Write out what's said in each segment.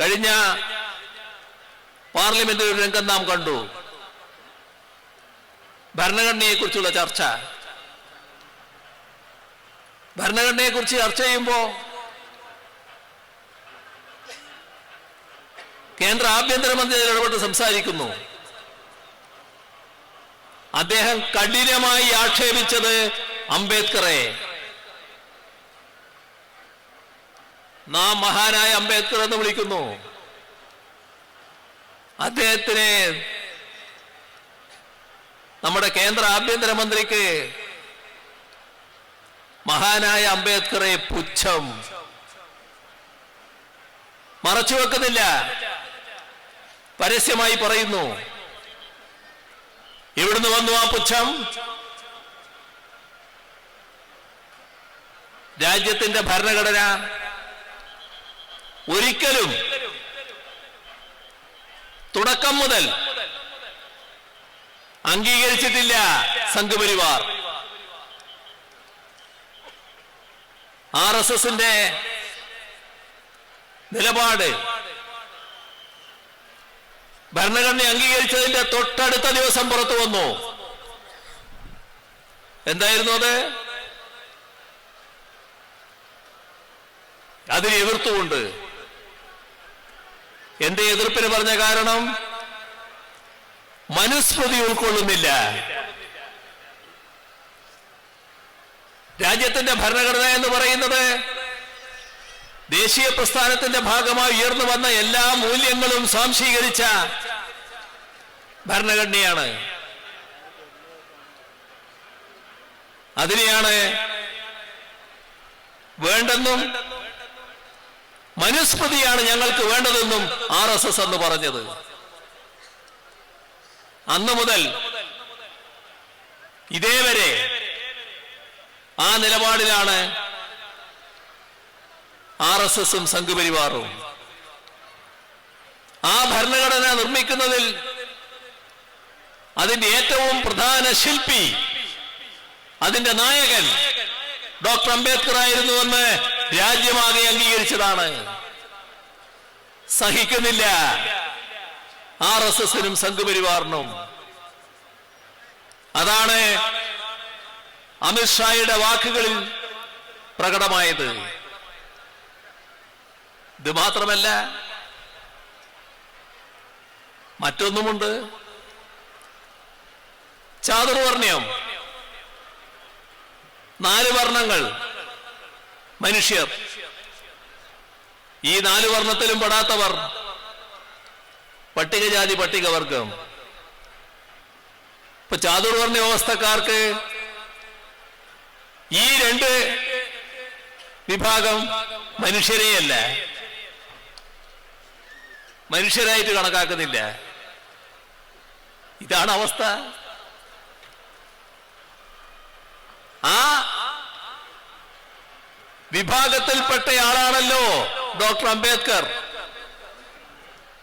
കഴിഞ്ഞ പാർലമെന്റ് ഒരു രംഗം നാം കണ്ടു. ഭരണഘടനയെക്കുറിച്ചുള്ള ചർച്ച. ഭരണഘടനയെക്കുറിച്ച് ചർച്ച ചെയ്യുമ്പോൾ കേന്ദ്ര ആഭ്യന്തരമന്ത്രി ഇടപെട്ട് സംസാരിക്കുന്നു. അദ്ദേഹം കഠിനമായി ആക്ഷേപിച്ചത് അംബേദ്കറെ. നാം മഹാനായ അംബേദ്കർ എന്ന് വിളിക്കുന്നു. അദ്ദേഹത്തിനെ നമ്മുടെ കേന്ദ്ര ആഭ്യന്തരമന്ത്രിക്ക് മഹാനായ അംബേദ്കറെ പുച്ഛം. മറച്ചു വെക്കുന്നില്ല. പരസ്യമായി പറയുന്നു. എവിടുന്ന് വന്നു ആ പുച്ഛം? രാജ്യത്തിന്റെ ഭരണഘടന ഒരിക്കലും തുടക്കം മുതൽ അംഗീകരിച്ചിട്ടില്ല സംഘപരിവാർ. ആർ എസ് എസിന്റെ നിലപാട് ഭരണഘടന അംഗീകരിച്ചതിന്റെ തൊട്ടടുത്ത ദിവസം പുറത്തു വന്നു. എന്തായിരുന്നു അത്? അതിനെ എതിർത്തുകൊണ്ട് എന്റെ എതിർപ്പിന് പറഞ്ഞ കാരണം മനുസ്മൃതി ഉൾക്കൊള്ളുന്നില്ല. രാജ്യത്തിന്റെ ഭരണഘടന എന്ന് പറയുന്നത് ദേശീയ പ്രസ്ഥാനത്തിന്റെ ഭാഗമായി ഉയർന്നു വന്ന എല്ലാ മൂല്യങ്ങളും സ്വാംശീകരിച്ച ഭരണഘടനയാണ്. അതിനെയാണ് വേണ്ടെന്നും മനുസ്മൃതിയാണ് ഞങ്ങൾക്ക് വേണ്ടതെന്നും ആർ എസ് എസ് എന്ന് പറഞ്ഞത്. അന്ന് മുതൽ ഇതേവരെ ആ നിലപാടിലാണ് ആർ എസ് എസും സംഘപരിവാറും. ആ ഭരണഘടന നിർമ്മിക്കുന്നതിൽ അതിന്റെ ഏറ്റവും പ്രധാന ശില്പി അതിന്റെ നായകൻ ഡോക്ടർ അംബേദ്കർ ആയിരുന്നുവെന്ന് രാജ്യമാകെ അംഗീകരിച്ചതാണ്. സഹിക്കുന്നില്ല. R S എസിനും സംഘപരിവാറിനും. അതാണ് അമിത്ഷായുടെ വാക്കുകളിൽ പ്രകടമായത്. ഇത് മാത്രമല്ല മറ്റൊന്നുമുണ്ട്. ചാതുർവർണ്യം നാല് വർണങ്ങൾ. മനുഷ്യർ. ഈ നാല് വർണത്തിലും പെടാത്തവർ. പട്ടികജാതി പട്ടികവർഗം. ഇപ്പൊ ചാതുർവർണ വ്യവസ്ഥക്കാർക്ക് ഈ രണ്ട് വിഭാഗം മനുഷ്യരെയല്ല. മനുഷ്യരായിട്ട് കണക്കാക്കുന്നില്ല. ഇതാണ് അവസ്ഥ. ആ വിഭാഗത്തിൽപ്പെട്ടയാളാണല്ലോ ഡോക്ടർ അംബേദ്കർ.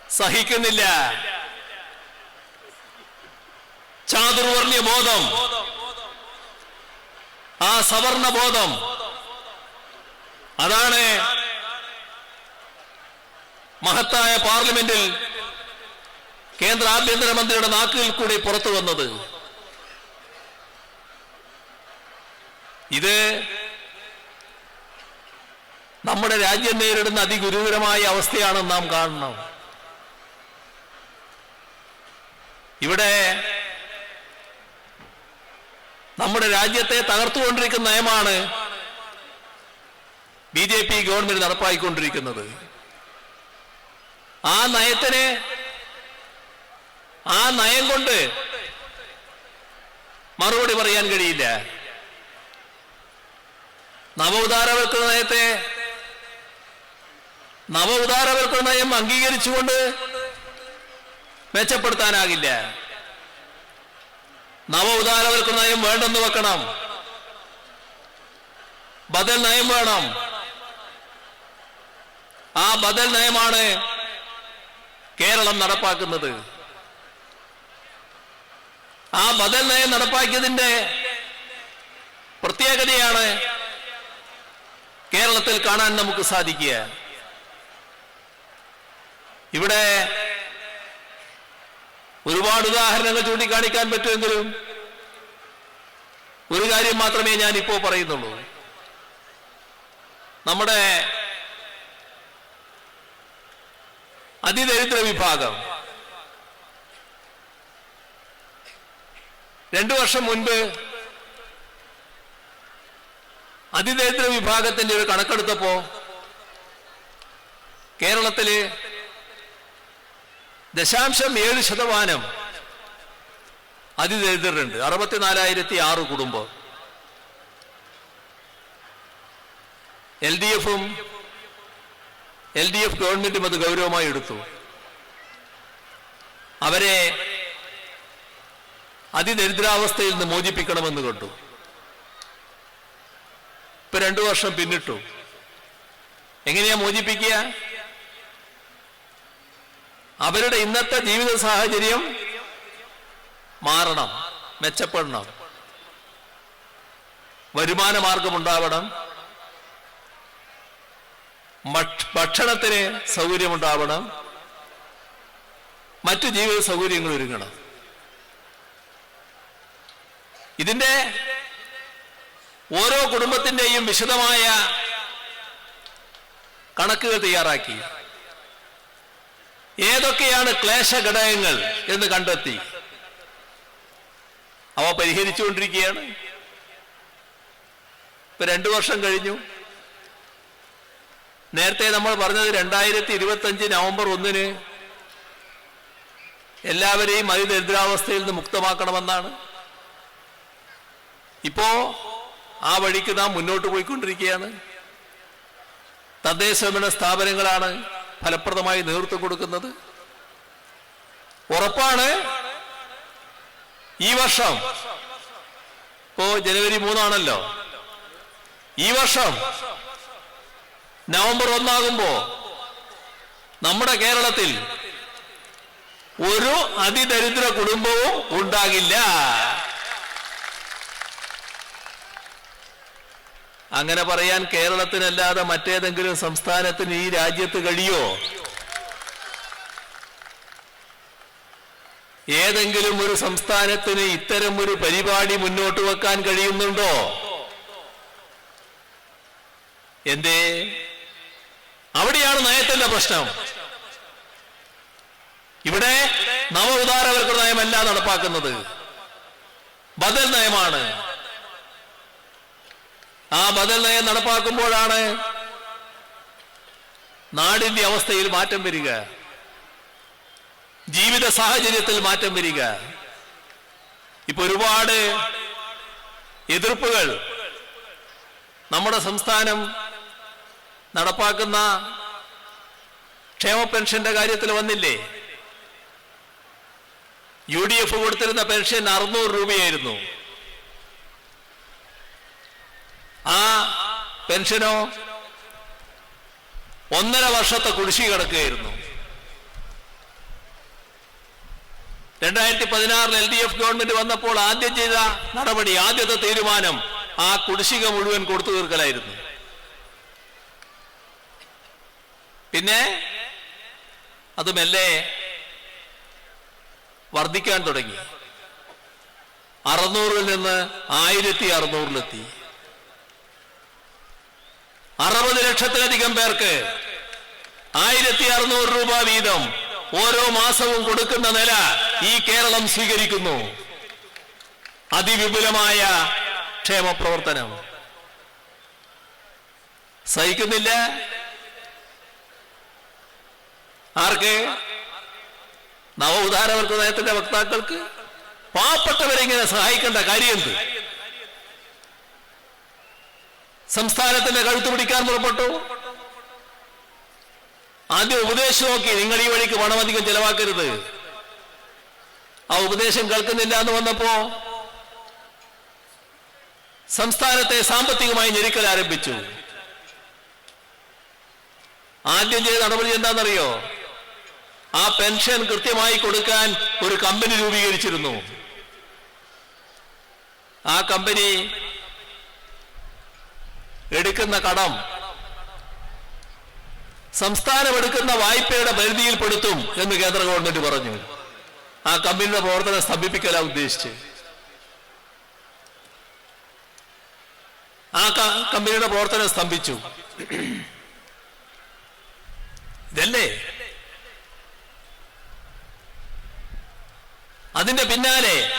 സഹിക്കുന്നില്ല. ചാതുർവർണ്യ ബോധം. ആ സവർണ ബോധം. അതാണ് മഹത്തായ പാർലമെന്റിൽ കേന്ദ്ര ആഭ്യന്തരമന്ത്രിയുടെ നാക്കിൽ കൂടി പുറത്തു വന്നത്. ഇത് നമ്മുടെ രാജ്യം നേരിടുന്ന അതിഗുരുതരമായ അവസ്ഥയാണ് നാം കാണുന്നത്. ഇവിടെ നമ്മുടെ രാജ്യത്തെ തകർത്തുകൊണ്ടിരിക്കുന്ന നയമാണ് ബി ജെ പി ഗവൺമെന്റ് നടപ്പാക്കിക്കൊണ്ടിരിക്കുന്നത് ആ നയത്തിന് ആ നയം കൊണ്ട് മറുപടി പറയാൻ കഴിയില്ല. നവോദാരവൽക്കൃത നയത്തെ നവോദാരവൽക്കരണ നയം അംഗീകരിച്ചുകൊണ്ട് മെച്ചപ്പെടുത്താനാകില്ല. നവ ഉദാരവർക്ക് നയം വേണ്ടെന്ന് വെക്കണം. ബദൽ നയം വേണം. ആ ബദൽ നയമാണ് കേരളം നടപ്പാക്കുന്നത്. ആ ബദൽ നയം നടപ്പാക്കിയതിന്റെ പ്രത്യേകതയാണ് കേരളത്തിൽ കാണാൻ നമുക്ക് സാധിക്കുക. ഇവിടെ ഒരുപാട് ഉദാഹരണങ്ങൾ ചൂണ്ടിക്കാണിക്കാൻ പറ്റുമെങ്കിലും ഒരു കാര്യം മാത്രമേ ഞാൻ ഇപ്പോ പറയുന്നുള്ളൂ. നമ്മുടെ അതിദരിദ്ര വിഭാഗം രണ്ടു വർഷം മുൻപ് അതിദരിദ്ര വിഭാഗത്തിന്റെ ഒരു കണക്കെടുത്തപ്പോ കേരളത്തിൽ ദശാംശം ഏഴ് ശതമാനം അതിദരിദ്രരുണ്ട് അറുപത്തിനാലായിരത്തി ആറ് കുടുംബം. എൽ ഡി എഫും എൽ ഡി എഫ് ഗവൺമെന്റും അത് ഗൗരവമായി എടുത്തു. അവരെ അതിദരിദ്രാവസ്ഥയിൽ നിന്ന് മോചിപ്പിക്കണമെന്ന് കണ്ടു. ഇപ്പൊ രണ്ടു വർഷം പിന്നിട്ടു. എങ്ങനെയാ മോചിപ്പിക്കുക? അവരുടെ ഇന്നത്തെ ജീവിത സാഹചര്യം മാറണം മെച്ചപ്പെടണം. വരുമാന മാർഗമുണ്ടാവണം ഭക്ഷ- ഭക്ഷണത്തിന് സൗകര്യമുണ്ടാവണം. മറ്റു ജീവിത സൗകര്യങ്ങൾ ഒരുങ്ങണം. ഇതിന്റെ ഓരോ കുടുംബത്തിന്റെയും വിശദമായ കണക്കുകൾ തയ്യാറാക്കി. ഏതൊക്കെയാണ് ക്ലേശ ഘടകങ്ങൾ എന്ന് കണ്ടെത്തി? അവ പരിഹരിച്ചുകൊണ്ടിരിക്കുകയാണ്. ഇപ്പൊ രണ്ടു വർഷം കഴിഞ്ഞു. നേരത്തെ നമ്മൾ പറഞ്ഞത് രണ്ടായിരത്തി ഇരുപത്തി അഞ്ച് നവംബർ ഒന്നിന് എല്ലാവരെയും അതിദരിദ്രാവസ്ഥയിൽ നിന്ന് മുക്തമാക്കണമെന്നാണ്. ഇപ്പോ ആ വഴിക്ക് നാം മുന്നോട്ട് പോയിക്കൊണ്ടിരിക്കുകയാണ്. തദ്ദേശ സ്ഥാപനങ്ങളാണ് ഫലപ്രദമായി നേതൃത്വം കൊടുക്കുന്നത്? ഉറപ്പാണ്? ഈ വർഷം? ഇപ്പോ ജനുവരി മൂന്നാണല്ലോ. ഈ വർഷം? നവംബർ ഒന്നാകുമ്പോ നമ്മുടെ കേരളത്തിൽ ഒരു അതിദരിദ്ര കുടുംബവും ഉണ്ടാകില്ല. അങ്ങനെ പറയാൻ കേരളത്തിനല്ലാതെ മറ്റേതെങ്കിലും സംസ്ഥാനത്തിന് ഈ രാജ്യത്ത് കഴിയോ? ഏതെങ്കിലും ഒരു സംസ്ഥാനത്തിന് ഇത്തരം ഒരു പരിപാടി മുന്നോട്ട് വെക്കാൻ കഴിയുന്നുണ്ടോ? എന്തേ? അവിടെയാണ് നയത്തിന്റെ പ്രശ്നം. ഇവിടെ നവ ഉദാരവർക്ക് നയമല്ല നടപ്പാക്കുന്നത്. ബദൽ നയമാണ്. ആ ബദൽ നയം നടപ്പാക്കുമ്പോഴാണ് നാടിന്റെ അവസ്ഥയിൽ മാറ്റം വരിക. ജീവിത സാഹചര്യത്തിൽ മാറ്റം വരിക. ഇപ്പൊ ഒരുപാട് എതിർപ്പുകൾ നമ്മുടെ സംസ്ഥാനം നടപ്പാക്കുന്ന ക്ഷേമ പെൻഷന്റെ കാര്യത്തിൽ വന്നില്ലേ? യു ഡി എഫ് കൊടുത്തിരുന്ന പെൻഷൻ അറുന്നൂറ് രൂപയായിരുന്നു ആ പെൻഷനോ ഒന്നര വർഷത്തെ കുടിശ്ശി കിടക്കുകയായിരുന്നു. രണ്ടായിരത്തി പതിനാറിൽ എൽ ഡി എഫ് ഗവൺമെന്റ് വന്നപ്പോൾ ആദ്യം ചെയ്ത നടപടി ആദ്യത്തെ തീരുമാനം ആ കുടിശ്ശിക മുഴുവൻ കൊടുത്തു തീർക്കലായിരുന്നു. പിന്നെ അത് മെല്ലെ വർദ്ധിക്കാൻ തുടങ്ങി. അറുന്നൂറിൽ നിന്ന് ആയിരത്തി അറുന്നൂറിലെത്തി. അറുപത് ലക്ഷത്തിലധികം പേർക്ക് ആയിരത്തി അറുന്നൂറ് രൂപ വീതം ഓരോ മാസവും കൊടുക്കുന്ന നില ഈ കേരളം സ്വീകരിക്കുന്നു. അതിവിപുലമായ ക്ഷേമ പ്രവർത്തനം സഹിക്കുന്നില്ല? ആർക്ക്? നവ ഉദാരവർഗ നയത്തിന്റെ വക്താക്കൾക്ക്. പാവപ്പെട്ടവരെ ഇങ്ങനെ സഹായിക്കേണ്ട കാര്യം എന്ത് സംസ്ഥാനത്തിന്റെ കഴുത്ത് പിടിക്കാൻ പുറപ്പെട്ടു. ആദ്യം ഉപദേശം നോക്കി നിങ്ങൾ ഈ വഴിക്ക് പണമധികം ചെലവാക്കരുത്. ആ ഉപദേശം കേൾക്കുന്നില്ല എന്ന് വന്നപ്പോ സംസ്ഥാനത്തെ സാമ്പത്തികമായി ഞെരുക്കൽ ആരംഭിച്ചു. ആദ്യം ചെയ്ത നടപടി എന്താണെന്നറിയോ? ആ പെൻഷൻ കൃത്യമായി കൊടുക്കാൻ ഒരു കമ്പനി രൂപീകരിച്ചിരുന്നു. ആ കമ്പനി എടുക്കുന്ന കടം. സംസ്ഥാനം എടുക്കുന്ന വായ്പയുടെ പരിധിയിൽപ്പെടുത്തും എന്ന് കേന്ദ്ര ഗവൺമെന്റ് പറഞ്ഞു. ആ കമ്പനിയുടെ പ്രവർത്തനം സ്തംഭിപ്പിക്കലാ ഉദ്ദേശിച്ച് ആ കമ്പനിയുടെ പ്രവർത്തനം സ്തംഭിച്ചു. ഇതല്ലേ? അതിന്റെ പിന്നാലെ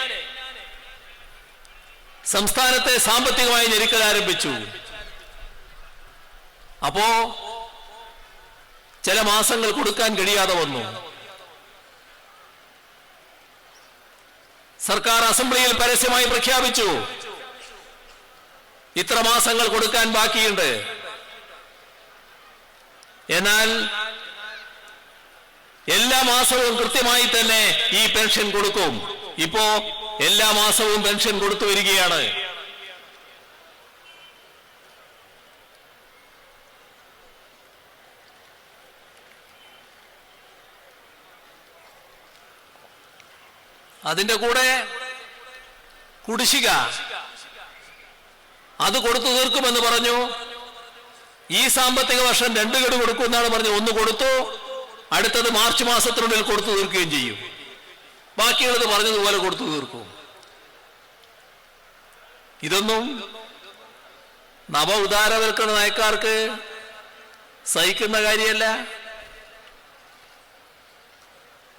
സംസ്ഥാനത്തെ സാമ്പത്തികമായി ഞെരുക്കൽ ആരംഭിച്ചു. അപ്പോ ചില മാസങ്ങൾ കൊടുക്കാൻ കഴിയാതെ വന്നു. സർക്കാർ അസംബ്ലിയിൽ പരസ്യമായി പ്രഖ്യാപിച്ചു. ഇത്ര മാസങ്ങൾ കൊടുക്കാൻ ബാക്കിയുണ്ട്. എന്നാൽ എല്ലാ മാസവും കൃത്യമായി തന്നെ ഈ പെൻഷൻ കൊടുക്കും. ഇപ്പോ എല്ലാ മാസവും പെൻഷൻ കൊടുത്തു വരികയാണ്. അതിന്റെ കൂടെ കുടിശ്ശിക. അത് കൊടുത്തു തീർക്കുമെന്ന് പറഞ്ഞു. ഈ സാമ്പത്തിക വർഷം രണ്ട് ഗഡു കൊടുക്കുമെന്നാണ് പറഞ്ഞു ഒന്ന് കൊടുത്തു അടുത്തത് മാർച്ച് മാസത്തിനുള്ളിൽ കൊടുത്തു തീർക്കുകയും ചെയ്യും. ബാക്കിയുള്ളത് പറഞ്ഞതുപോലെ കൊടുത്തു തീർക്കും. ഇതൊന്നും നവ ഉദാരവൽക്കരണ നയക്കാർക്ക് സഹിക്കുന്ന കാര്യമല്ല.